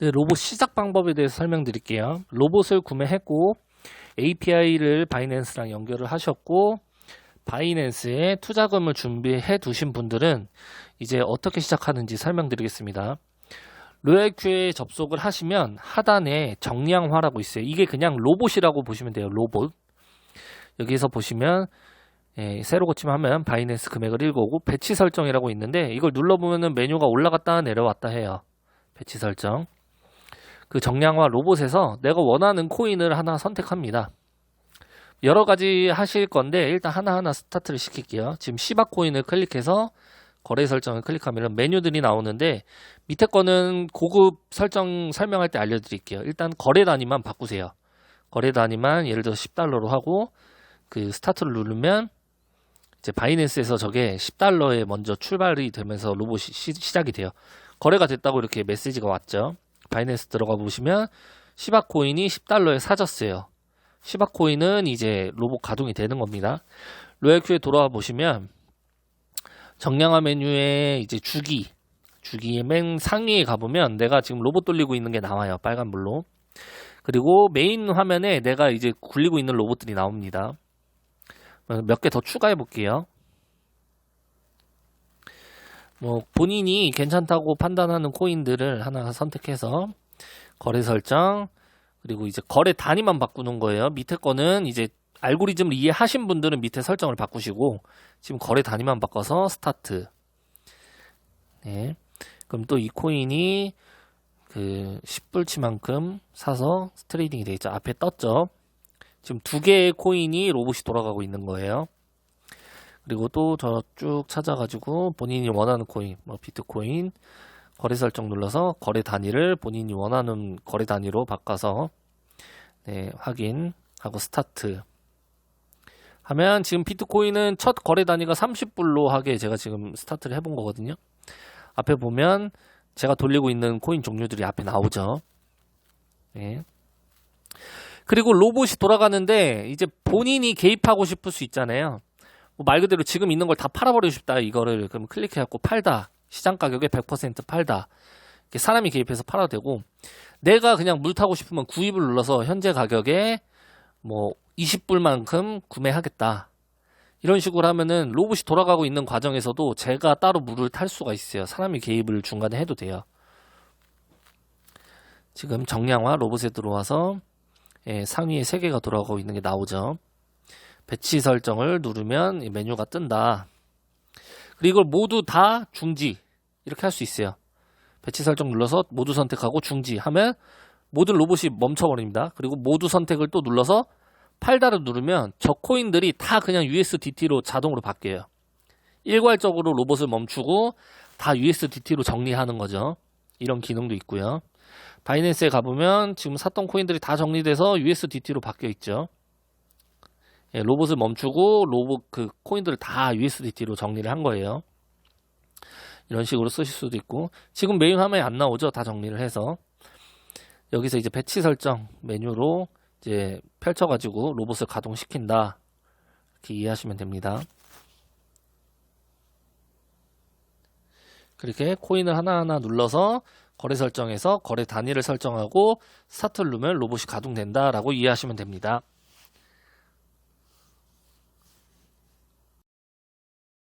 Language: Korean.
네, 로봇 시작 방법에 대해서 설명드릴게요. 로봇을 구매했고 API를 바이낸스랑 연결을 하셨고 바이낸스에 투자금을 준비해 두신 분들은 이제 어떻게 시작하는지 설명드리겠습니다. 로얄큐에 접속을 하시면 하단에 정량화라고 있어요. 이게 그냥 로봇이라고 보시면 돼요. 로봇. 여기서 보시면 예, 새로 고침하면 바이낸스 금액을 읽어오고 배치 설정이라고 있는데 이걸 눌러보면 메뉴가 올라갔다 내려왔다 해요. 배치 설정. 그 정량화 로봇에서 내가 원하는 코인을 하나 선택합니다. 여러 가지 하실 건데 일단 하나하나 스타트를 시킬게요. 지금 시바 코인을 클릭해서 거래 설정을 클릭하면 메뉴들이 나오는데 밑에 거는 고급 설정 설명할 때 알려드릴게요. 일단 거래 단위만 바꾸세요. 거래 단위만 예를 들어 10달러로 하고 그 스타트를 누르면 이제 바이낸스에서 저게 10달러에 먼저 출발이 되면서 로봇이 시, 시작이 돼요. 거래가 됐다고 이렇게 메시지가 왔죠. 바이낸스 들어가 보시면 시바 코인이 10달러에 사졌어요. 시바 코인은 이제 로봇 가동이 되는 겁니다. 로얄큐에 돌아와 보시면 정량화 메뉴에 이제 주기 주기의 맨 상위에 가보면 내가 지금 로봇 돌리고 있는 게 나와요. 빨간불로. 그리고 메인 화면에 내가 이제 굴리고 있는 로봇들이 나옵니다. 몇 개 더 추가해 볼게요. 뭐 본인이 괜찮다고 판단하는 코인들을 하나 선택해서 거래 설정 그리고 이제 거래 단위만 바꾸는 거예요. 밑에 거는 이제 알고리즘을 이해하신 분들은 밑에 설정을 바꾸시고 지금 거래 단위만 바꿔서 스타트. 네. 그럼 또 이 코인이 그 10불치만큼 사서 트레이딩이 되어 있죠. 앞에 떴죠. 지금 두 개의 코인이 로봇이 돌아가고 있는 거예요. 그리고 또 저 쭉 찾아가지고 본인이 원하는 코인, 뭐 비트코인 거래 설정 눌러서 거래 단위를 본인이 원하는 거래 단위로 바꿔서 네, 확인하고 스타트 하면 지금 비트코인은 첫 거래 단위가 30불로 하게 제가 지금 스타트를 해본 거거든요. 앞에 보면 제가 돌리고 있는 코인 종류들이 앞에 나오죠. 네. 그리고 로봇이 돌아가는데 이제 본인이 개입하고 싶을 수 있잖아요. 뭐말 그대로 지금 있는 걸 다 팔아버리고 싶다. 이거를 그럼 클릭해갖고 팔다. 시장 가격에 100% 팔다. 사람이 개입해서 팔아도 되고 내가 그냥 물 타고 싶으면 구입을 눌러서 현재 가격에 뭐 20불만큼 구매하겠다. 이런 식으로 하면은 로봇이 돌아가고 있는 과정에서도 제가 따로 물을 탈 수가 있어요. 사람이 개입을 중간에 해도 돼요. 지금 정량화 로봇에 들어와서 예, 상위에 3개가 돌아가고 있는 게 나오죠 배치 설정을 누르면 이 메뉴가 뜬다. 그리고 이걸 모두 다 중지 이렇게 할 수 있어요. 배치 설정 눌러서 모두 선택하고 중지 하면 모든 로봇이 멈춰버립니다. 그리고 모두 선택을 또 눌러서 팔다를 누르면 저 코인들이 다 그냥 USDT로 자동으로 바뀌어요. 일괄적으로 로봇을 멈추고 다 USDT로 정리하는 거죠. 이런 기능도 있고요. 바이낸스에 가보면 지금 샀던 코인들이 다 정리돼서 USDT로 바뀌어 있죠. 예, 로봇을 멈추고 로봇 그 코인들을 다 USDT로 정리를 한 거예요. 이런 식으로 쓰실 수도 있고 지금 메인 화면에 안 나오죠. 다 정리를 해서 여기서 이제 배치 설정 메뉴로 이제 펼쳐가지고 로봇을 가동시킨다 이렇게 이해하시면 됩니다. 그렇게 코인을 하나하나 눌러서 거래 설정에서 거래 단위를 설정하고 스타트를 누르면 로봇이 가동된다라고 이해하시면 됩니다.